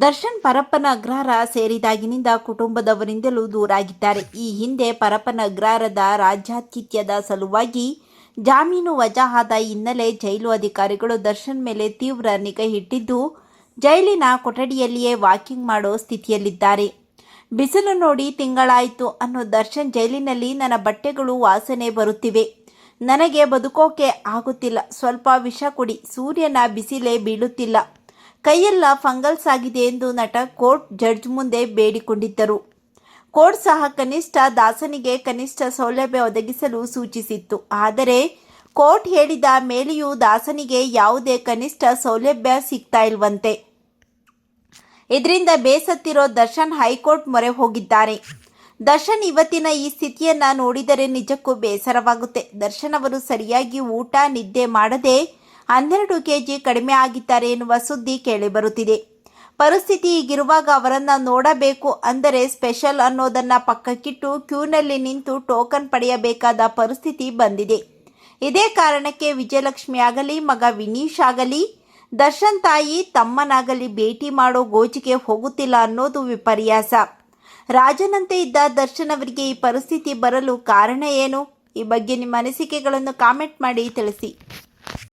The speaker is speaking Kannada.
ದರ್ಶನ್ ಪರಪ್ಪನ ಅಗ್ರಹಾರ ಸೇರಿದಾಗಿನಿಂದ ಕುಟುಂಬದವರಿಂದಲೂ ದೂರಾಗಿದ್ದಾರೆ. ಈ ಹಿಂದೆ ಪರಪ್ಪನ ಅಗ್ರಹಾರದ ರಾಜ್ಯಾತಿಥ್ಯದ ಸಲುವಾಗಿ ಜಾಮೀನು ವಜಾ ಆದ ಹಿನ್ನೆಲೆ ಜೈಲು ಅಧಿಕಾರಿಗಳು ದರ್ಶನ್ ಮೇಲೆ ತೀವ್ರ ನಿಗಾ ಇಟ್ಟಿದ್ದು, ಜೈಲಿನ ಕೊಠಡಿಯಲ್ಲಿಯೇ ವಾಕಿಂಗ್ ಮಾಡೋ ಸ್ಥಿತಿಯಲ್ಲಿದ್ದಾರೆ. ಬಿಸಿಲು ನೋಡಿ ತಿಂಗಳಾಯಿತು ಅನ್ನೋ ದರ್ಶನ್ ಜೈಲಿನಲ್ಲಿ, ನನ್ನ ಬಟ್ಟೆಗಳು ವಾಸನೆ ಬರುತ್ತಿವೆ. ನನಗೆ ಬದುಕೋಕೆ ಆಗುತ್ತಿಲ್ಲ. ಸ್ವಲ್ಪ ವಿಷ ಕೊಡಿ. ಸೂರ್ಯನ ಬಿಸಿಲೇ ಬೀಳುತ್ತಿಲ್ಲ. ಕೈಯೆಲ್ಲ ಫಂಗಲ್ಸ್ ಆಗಿದೆ ಎಂದು ನಟ ಕೋರ್ಟ್ ಜಡ್ಜ್ ಮುಂದೆ ಬೇಡಿಕೊಂಡಿದ್ದರು. ಕೋರ್ಟ್ ಸಹ ಕನಿಷ್ಠ ದಾಸನಿಗೆ ಕನಿಷ್ಠ ಸೌಲಭ್ಯ ಒದಗಿಸಲು ಸೂಚಿಸಿತ್ತು. ಆದರೆ ಕೋರ್ಟ್ ಹೇಳಿದ ಮೇಲೆಯೂ ದಾಸನಿಗೆ ಯಾವುದೇ ಕನಿಷ್ಠ ಸೌಲಭ್ಯ ಸಿಗ್ತಾ ಇಲ್ವಂತೆ. ಇದರಿಂದ ಬೇಸತ್ತಿರೋ ದರ್ಶನ್ ಹೈಕೋರ್ಟ್ ಮೊರೆ ಹೋಗಿದ್ದಾರೆ. ದರ್ಶನ್ ಇವತ್ತಿನ ಈ ಸ್ಥಿತಿಯನ್ನು ನೋಡಿದರೆ ನಿಜಕ್ಕೂ ಬೇಸರವಾಗುತ್ತೆ. ದರ್ಶನ್ ಅವರು ಸರಿಯಾಗಿ ಊಟ, ನಿದ್ದೆ ಮಾಡದೆ ಹನ್ನೆರಡು ಕೆಜಿ ಕಡಿಮೆ ಆಗಿದ್ದಾರೆ ಎನ್ನುವ ಸುದ್ದಿ ಕೇಳಿಬರುತ್ತಿದೆ ಪರಿಸ್ಥಿತಿ ಹೀಗಿರುವಾಗ ಅವರನ್ನ ನೋಡಬೇಕು ಅಂದರೆ ಸ್ಪೆಷಲ್ ಅನ್ನೋದನ್ನ ಪಕ್ಕಕ್ಕಿಟ್ಟು ಕ್ಯೂನಲ್ಲಿ ನಿಂತು ಟೋಕನ್ ಪಡೆಯಬೇಕಾದ ಪರಿಸ್ಥಿತಿ ಬಂದಿದೆ. ಇದೇ ಕಾರಣಕ್ಕೆ ವಿಜಯಲಕ್ಷ್ಮಿ ಆಗಲಿ, ಮಗ ವಿನೀಶ್ ಆಗಲಿ, ದರ್ಶನ್ ತಾಯಿ ತಮ್ಮನಾಗಲಿ ಭೇಟಿ ಮಾಡೋ ಗೋಜಿಗೆ ಹೋಗುತ್ತಿಲ್ಲ ಅನ್ನೋದು ವಿಪರ್ಯಾಸ. ರಾಜನಂತೆ ಇದ್ದ ದರ್ಶನ್ ಅವರಿಗೆ ಈ ಪರಿಸ್ಥಿತಿ ಬರಲು ಕಾರಣ ಏನು? ಈ ಬಗ್ಗೆ ನಿಮ್ಮ ಅನಿಸಿಕೆಗಳನ್ನು ಕಾಮೆಂಟ್ ಮಾಡಿ ತಿಳಿಸಿ.